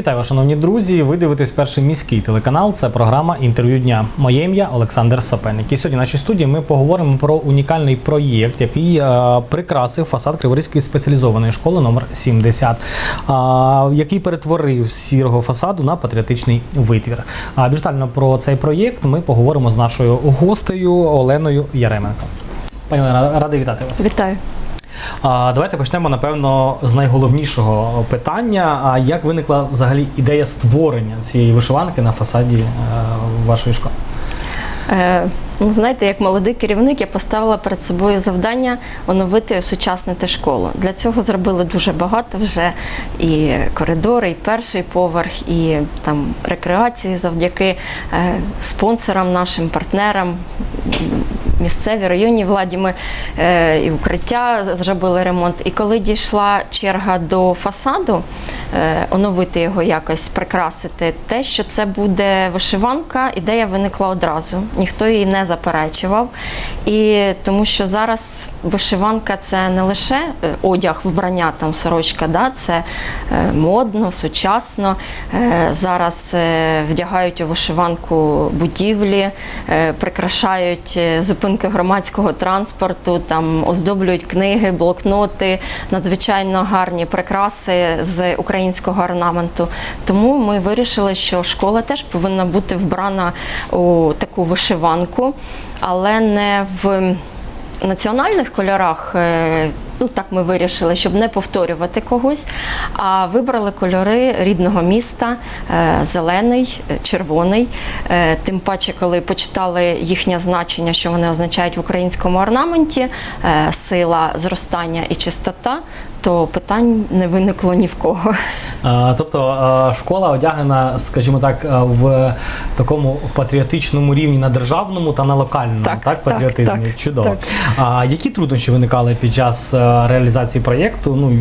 Вітаю вас, шановні друзі. Ви дивитесь перший міський телеканал. Це програма інтерв'ю дня. Моє ім'я Олександр Сапельник. І сьогодні в нашій студії ми поговоримо про унікальний проєкт, який е, прикрасив фасад Криворізької спеціалізованої школи номер 70, е, який перетворив сірого фасаду на патріотичний витвір. А більш детально про цей проєкт ми поговоримо з нашою гостею Оленою Яременко. Пані Олена, радий вітати вас. Вітаю. Давайте почнемо, напевно, з найголовнішого питання. А як виникла взагалі ідея створення цієї вишиванки на фасаді е, вашої школи? Е, ну, знаєте, як молодий керівник, я поставила перед собою завдання оновити і осучаснити школу. Для цього зробили дуже багато вже і коридори, і перший поверх, і там рекреації завдяки е, спонсорам, нашим партнерам. Місцевій районній владі ми е, і укриття зробили ремонт. І коли дійшла черга до фасаду, е, оновити його якось, прикрасити, те, що це буде вишиванка, ідея виникла одразу. Ніхто її не заперечував. І тому що зараз вишиванка це не лише е, одяг, вбрання, там сорочка, да, це е, модно, сучасно. Е, Зараз е, вдягають у вишиванку будівлі, е, прикрашають е, зупинки громадського транспорту, там оздоблюють книги, блокноти, надзвичайно гарні прикраси з українського орнаменту. Тому ми вирішили, що школа теж повинна бути вбрана у таку вишиванку, але не в національних кольорах. е, Ну, так ми вирішили, щоб не повторювати когось, а вибрали кольори рідного міста: е, зелений, е, червоний. Тим паче, коли почитали їхнє значення, що вони означають в українському орнаменті, сила, зростання і чистота, то питань не виникло ні в кого. Е, тобто школа одягнена, скажімо так, в такому патріотичному рівні на державному та на локальному Так, так, патріотизмі. так, Чудово. так. А які труднощі виникали під час реалізації проєкту? Ну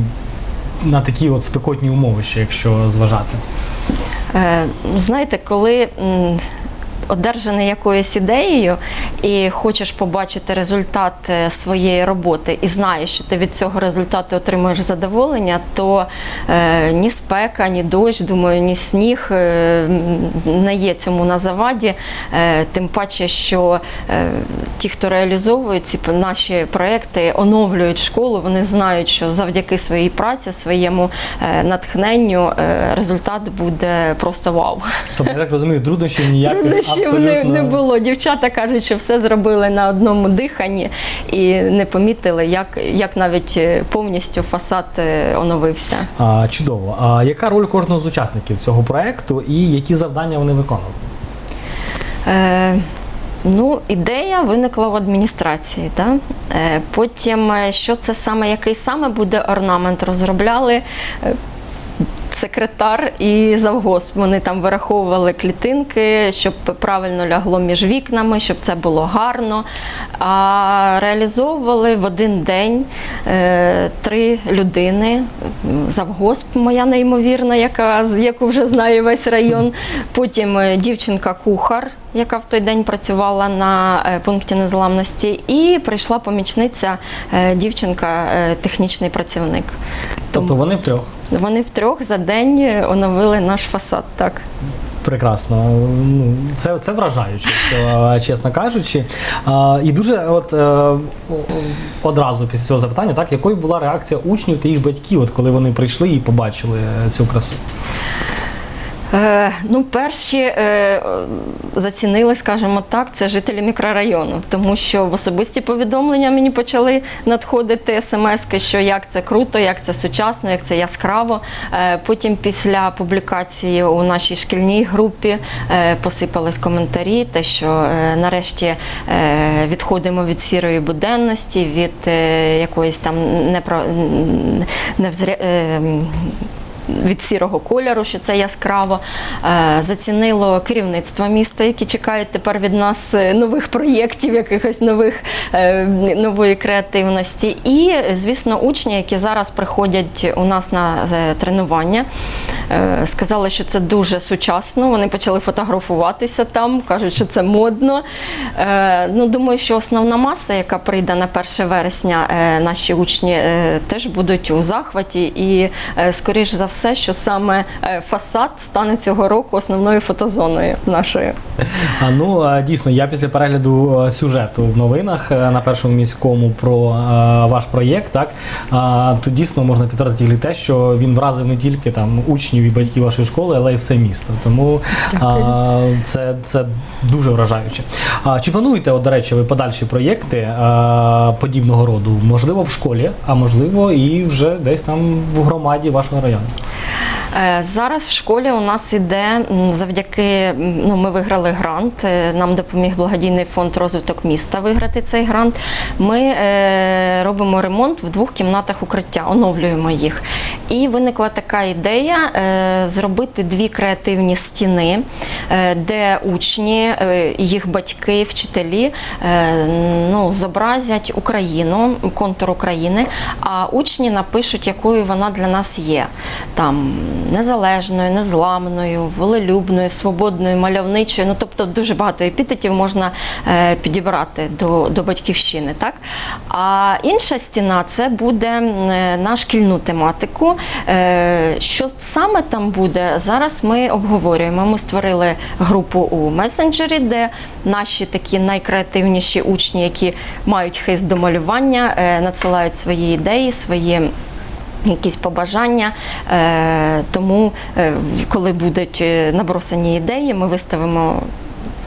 на такі от спекотні умови, ще якщо зважати? Е, Знаєте, коли одержаний якоюсь ідеєю і хочеш побачити результат е, своєї роботи і знаєш, що ти від цього результату отримуєш задоволення, то е, ні спека, ні дощ, думаю, ні сніг е, не є цьому на заваді. Е, Тим паче, що е, ті, хто реалізовують ці наші проекти, оновлюють школу, вони знають, що завдяки своїй праці, своєму е, натхненню е, результат буде просто вау. Тобто, я так розумію, труднощів ніяких абсолютно... не, не було. Дівчата кажуть, що все зробили на одному диханні і не помітили, як, як навіть е, повністю фасад е, оновився. А, чудово. А яка роль кожного з учасників цього проекту і які завдання вони виконували? Е, ну, ідея виникла в адміністрації. Да? Е, потім, що це саме, який саме буде орнамент, розробляли. Секретар і завгосп вони там вираховували клітинки, щоб правильно лягло між вікнами, щоб це було гарно. А реалізовували в один день е, три людини. Завгосп моя неймовірна, яка яку вже знає весь район. Потім е, дівчинка-кухар, яка в той день працювала на е, пункті незламності, і прийшла помічниця дівчинка, технічний працівник. Тобто вони втрьох. Вони втрьох за день е, оновили наш фасад. Так. Прекрасно. Ну, це, це вражаюче, чесно кажучи. І дуже от, е, одразу після цього запитання, так, якою була реакція учнів та їх батьків, от, коли вони прийшли і побачили е, цю красу? Е, ну, перші е, зацінили, скажімо так, це жителі мікрорайону, тому що в особисті повідомлення мені почали надходити смски, що як це круто, як це сучасно, як це яскраво. Е, потім після публікації у нашій шкільній групі посипались коментарі, те, що нарешті відходимо від сірої буденності, від якоїсь там непро, невзря, від сірого кольору, що це яскраво. Е, Зацінило керівництво міста, які чекають тепер від нас е, нових проєктів, якихось нових е, нової креативності. І, звісно, учні, які зараз приходять у нас на тренування, сказали, що це дуже сучасно. Вони почали фотографуватися там, кажуть, що це модно. Е, Ну, думаю, що основна маса, яка прийде на 1 вересня, е, наші учні е, теж будуть у захваті і, е, скоріш за все, що саме е, фасад стане цього року основною фотозоною нашою. А, ну дійсно, я після перегляду е, сюжету в новинах е, на першому міському про е, ваш проєкт, так то дійсно можна підтвердити те, що він вразив не тільки там учнів і батьків вашої школи, але й все місто. Тому а, це, це дуже вражаюче. А чи плануєте, от, до речі, ви подальші проєкти а, подібного роду? Можливо, в школі, а можливо, і вже десь там в громаді вашого району. Е, Зараз в школі у нас іде завдяки ну, ми виграли грант. е, Нам допоміг благодійний фонд розвиток міста виграти цей грант. Ми е, робимо ремонт в двох кімнатах укриття, оновлюємо їх. І виникла така ідея е, зробити дві креативні стіни, е, де учні, е, їх батьки, вчителі ну, зобразять Україну, контур України, а учні напишуть, якою вона для нас є. Там незалежною, незламною, волелюбною, свободною, мальовничою. Ну тобто дуже багато епітетів можна підібрати до, до батьківщини. Так? А інша стіна це буде на шкільну тематику. Е, що саме там буде, зараз ми обговорюємо. Ми створили групу у месенджері, де наші такі найкреативніші учні, які мають хист до малювання, е, надсилають свої ідеї, свої якісь побажання. Е, тому, коли будуть набросані ідеї, ми виставимо.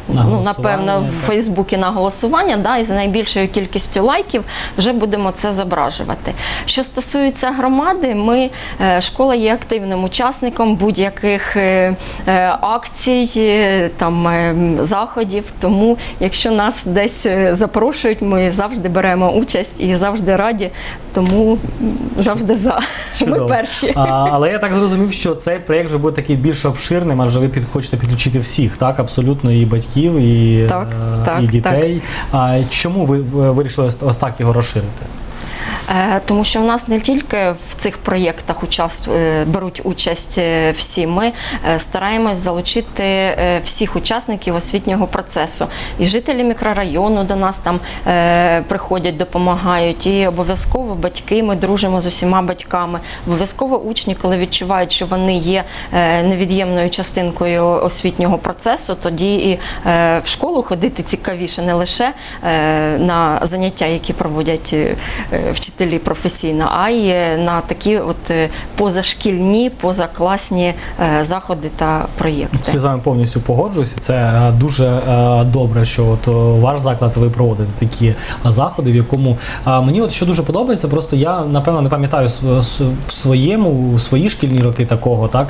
На ну, напевно, в. Фейсбуці на голосування, да, і за найбільшою кількістю лайків вже будемо це зображувати. Що стосується громади, ми е, школа є активним учасником будь-яких е, е, акцій, там заходів. Тому, якщо нас десь запрошують, ми завжди беремо участь і завжди раді. Тому завжди за. Ми перші. А, але я так зрозумів, що цей проєкт вже буде такий більш обширним, адже ви під, хочете підключити всіх, так? Абсолютно і батьків, і, Так, е, так, і дітей. А чому ви ви вирішили ось так його розширити? Е, Тому що в нас не тільки в цих проєктах участ... е, беруть участь е, всі. Ми стараємось залучити всіх учасників освітнього процесу. І жителі мікрорайону до нас там приходять, допомагають. І обов'язково батьки. Ми дружимо з усіма батьками. Обов'язково учні, коли відчувають, що вони є невід'ємною частинкою освітнього процесу, тоді і в школу ходити цікавіше не лише на заняття, які проводять е, вчителі професійно, а й е, на такі от е, позашкільні, позакласні е, заходи та проєкти. Я з вами повністю погоджуюся. Це дуже добре, що от ваш заклад ви проводите такі заходи, в якому мені от що дуже подобається, просто я напевно не пам'ятаю в своєму у свої шкільні роки такого, так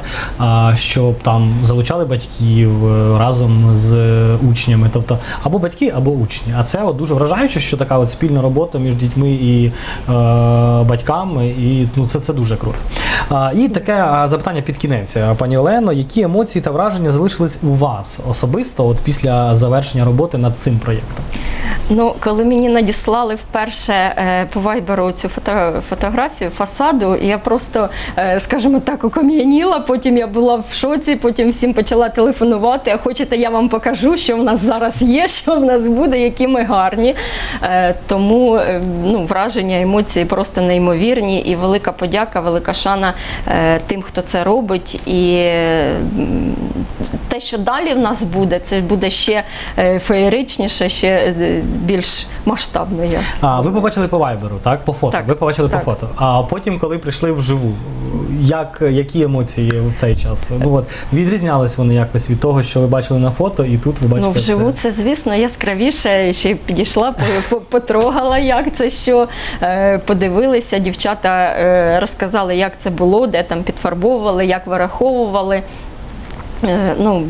щоб там залучали батьків разом з учнями, тобто або батьки, або учні. А це от дуже вражаюче, що така от спільна робота між дітьми і е, батьками, і ну це, це дуже круто. І таке запитання під кінець, пані Олено, які емоції та враження залишились у вас особисто от після завершення роботи над цим проєктом? Ну, коли мені надіслали вперше е, по вайберу цю фото, фотографію фасаду, я просто, е, скажімо так, окам'яніла. Потім я була в шоці, потім всім почала телефонувати. А хочете, я вам покажу, що в нас зараз є, що в нас буде, які ми гарні. Е, тому е, ну, враження, емоції просто неймовірні. І велика подяка, велика шана е, тим, хто це робить. І е, те, що далі в нас буде, це буде ще е, феєричніше, ще е, більш масштабно. Я. А ви побачили по вайберу, так? По фото. Так, ви побачили так. по фото. А потім, коли прийшли вживу, як які емоції в цей час? Ну от відрізнялись вони якось від того, що ви бачили на фото, і тут ви бачите Ну, вживу це. це, звісно, яскравіше. Ще підійшла, по- по- потрогала, як це що. Е, Подивилися, дівчата розказали, як це було, де там підфарбовували, як вираховували. Е, Ну,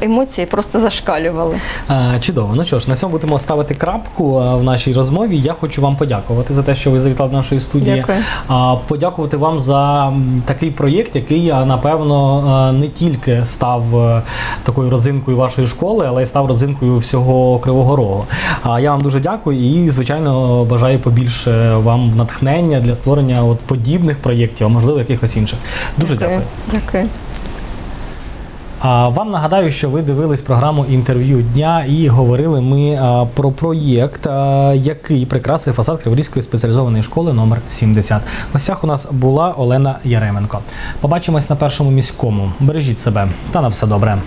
емоції просто зашкалювали. Чудово. Ну що ж, на цьому будемо ставити крапку в нашій розмові. Я хочу вам подякувати за те, що ви завітали до нашої студії. Дякую. Подякувати вам за такий проєкт, який, напевно, не тільки став е, такою родзинкою вашої школи, але й став родзинкою всього Кривого Рогу. Я вам дуже дякую і, звичайно, бажаю побільше вам натхнення для створення от подібних проєктів, а можливо, якихось інших. Дуже дякую. Дякую. А вам нагадаю, що ви дивились програму інтерв'ю дня і говорили ми про проєкт, який прикрасив фасад Криворізької спеціалізованої школи номер 70. В гостях у нас була Олена Яременко. Побачимось на першому міському. Бережіть себе та на все добре.